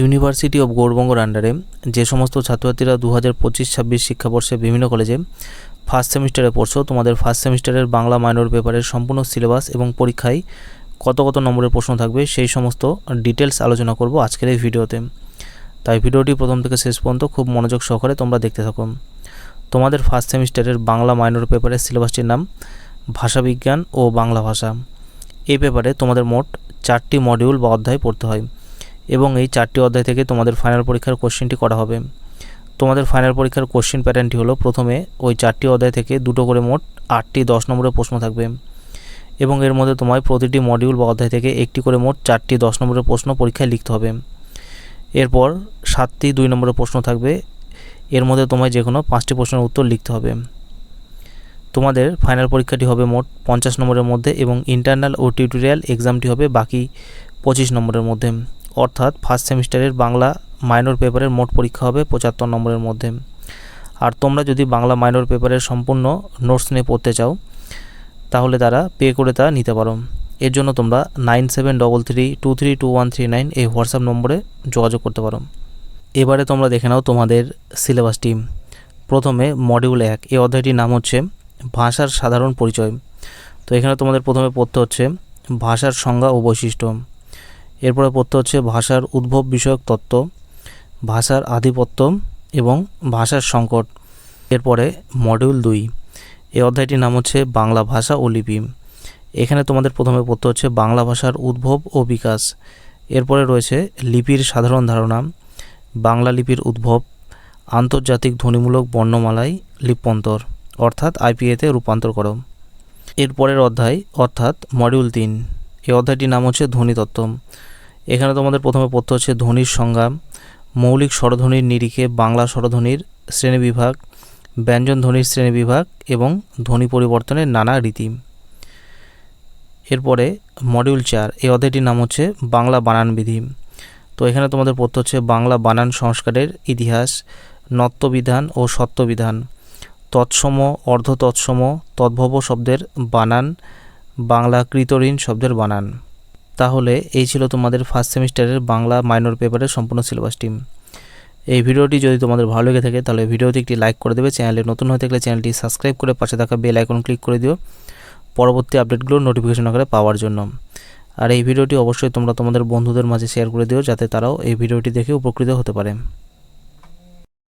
University of গৌরবঙ্গর আন্ডারে যে সমস্ত ছাত্রছাত্রীরা দু হাজার পঁচিশ, ছাব্বিশ শিক্ষাবর্ষে বিভিন্ন কলেজে ফার্স্ট সেমিস্টারে পড়ছো, তোমাদের ফার্স্ট সেমিস্টারের বাংলা মাইনর পেপারের সম্পূর্ণ সিলেবাস এবং পরীক্ষায় কত কত নম্বরের প্রশ্ন থাকবে, সেই সমস্ত ডিটেলস আলোচনা করব আজকের এই ভিডিওতে। তাই ভিডিওটি প্রথম থেকে শেষ পর্যন্ত খুব মনোযোগ সহকারে তোমরা দেখতে থাকো। তোমাদের ফার্স্ট সেমিস্টারের বাংলা মাইনর পেপারের সিলেবাসটির নাম ভাষাবিজ্ঞান ও বাংলা ভাষা। এই পেপারে তোমাদের মোট চারটি মডিউল বা অধ্যায় পড়তে হয়। এবং এই চারটি অধ্যায় থেকে তোমাদের ফাইনাল পরীক্ষার কোশ্চেনটি করা হবে। তোমাদের ফাইনাল পরীক্ষার কোশ্চেন প্যাটার্নটি হলো প্রথমে ওই চারটি অধ্যায় থেকে দুটো করে মোট আটটি দশ নম্বরের প্রশ্ন থাকবে। এবং এর মধ্যে তোমায় প্রতিটি মডিউল বা অধ্যায় থেকে একটি করে মোট চারটি দশ নম্বরের প্রশ্ন পরীক্ষায় লিখতে হবে। এরপর সাতটি দুই নম্বরের প্রশ্ন থাকবে। এর মধ্যে তোমায় যে কোনো পাঁচটি প্রশ্নের উত্তর লিখতে হবে। তোমাদের ফাইনাল পরীক্ষাটি হবে মোট পঞ্চাশ নম্বরের মধ্যে এবং ইন্টারনাল ও টিউটোরিয়াল এক্সামটি হবে বাকি পঁচিশ নম্বরের মধ্যে। অর্থাৎ ফার্স্ট সেমিস্টারের বাংলা মাইনর পেপারের মোট পরীক্ষা হবে পঁচাত্তর নম্বরের মধ্যে। আর তোমরা যদি বাংলা মাইনর পেপারের সম্পূর্ণ নোটস নিয়ে পড়তে চাও, তাহলে তারা পে করে তা নিতে পারো। এর জন্য তোমরা nine seven double three two three two one three nine এই হোয়াটসঅ্যাপ নম্বরে যোগাযোগ করতে পারো। এবারে তোমরা দেখে নাও তোমাদের সিলেবাসটি প্রথমে মডিউল এক, এই অধ্যায়টির নাম হচ্ছে ভাষার সাধারণ পরিচয়। তো এখানে তোমাদের প্রথমে পড়তে হচ্ছে ভাষার সংজ্ঞা ও বৈশিষ্ট্য। এরপরে পড়তে হচ্ছে ভাষার উদ্ভব বিষয়ক তত্ত্ব, ভাষার আধিপত্য এবং ভাষার সংকট। এরপরে মডিউল দুই এই অধ্যায়টির নাম হচ্ছে বাংলা ভাষা ও লিপি। এখানে তোমাদের প্রথমে পড়তে হচ্ছে বাংলা ভাষার উদ্ভব ও বিকাশ। এরপরে রয়েছে লিপির সাধারণ ধারণা, বাংলা লিপির উদ্ভব, আন্তর্জাতিক ধ্বনিমূলক বর্ণমালায় লিপ্যন্তর, অর্থাৎ আইপিএতে রূপান্তর করো। এরপরের অধ্যায়, অর্থাৎ মডিউল তিন। এই অধ্যায়টির নাম হচ্ছে ধ্বনিতত্ত্ব এখানে তোমাদের প্রথমে পড়তে হচ্ছে ধ্বনির সংজ্ঞা, মৌলিক স্বরধ্বনির নিরিখে বাংলা স্বরধ্বনির শ্রেণীবিভাগ ব্যঞ্জন ধ্বনির শ্রেণীবিভাগ এবং ধ্বনি পরিবর্তনের নানা রীতি। এরপরে মডিউল চার, এই অধ্যায়টির নাম হচ্ছে বাংলা বানান বিধি। তো এখানে তোমাদের পড়তে হচ্ছে বাংলা বানান সংস্কারের ইতিহাস নত্যবিধান ও সত্যবিধান তৎসম অর্ধ তৎসম তদ্ভব শব্দের বানান বাংলা কৃতঋণ শব্দের বানান। তাহলে এই ছিল তোমাদের ফার্স্ট সেমিস্টারের বাংলা মাইনর পেপারের সম্পূর্ণ সিলেবাস টিম এই ভিডিওটি যদি তোমাদের ভালো লেগে থাকে, তাহলে ভিডিওতে একটি লাইক করে দেবে। চ্যানেলে নতুন হয়ে থাকলে চ্যানেলটি সাবস্ক্রাইব করে পাশে থাকা বেল আইকন ক্লিক করে দিও। পরবর্তী আপডেটগুলো নোটিফিকেশন আকারে পাওয়ার জন্য। আর এই ভিডিওটি অবশ্যই তোমরা তোমাদের বন্ধুদের মাঝে শেয়ার করে দিও, যাতে তারাও এই ভিডিওটি দেখে উপকৃত হতে পারে।